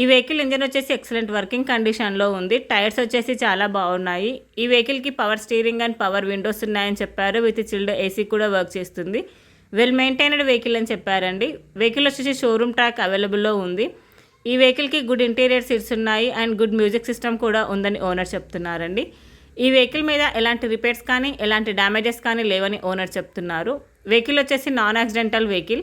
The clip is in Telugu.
ఈ వెహికల్ ఇంజన్ వచ్చేసి ఎక్సలెంట్ వర్కింగ్ కండిషన్లో ఉంది. టైర్స్ వచ్చేసి చాలా బాగున్నాయి. ఈ వెహికల్కి power steering and power windows ఉన్నాయని చెప్పారు. విత్ చిల్డ్ ఏసీ కూడా వర్క్ చేస్తుంది. వెల్ మెయింటైనడ్ వెహికల్ అని చెప్పారండి. వెహికల్ వచ్చేసి షోరూమ్ ట్రాక్ అవైలబుల్లో ఉంది. ఈ వెహికల్కి గుడ్ ఇంటీరియర్ సీట్స్ ఉన్నాయి అండ్ గుడ్ మ్యూజిక్ సిస్టమ్ కూడా ఉందని ఓనర్ చెప్తున్నారండి. ఈ వెహికల్ మీద ఎలాంటి రిపేర్స్ కానీ ఎలాంటి డ్యామేజెస్ కానీ లేవని ఓనర్ చెప్తున్నారు. వెహికల్ వచ్చేసి నాన్ యాక్సిడెంటల్ వెహికల్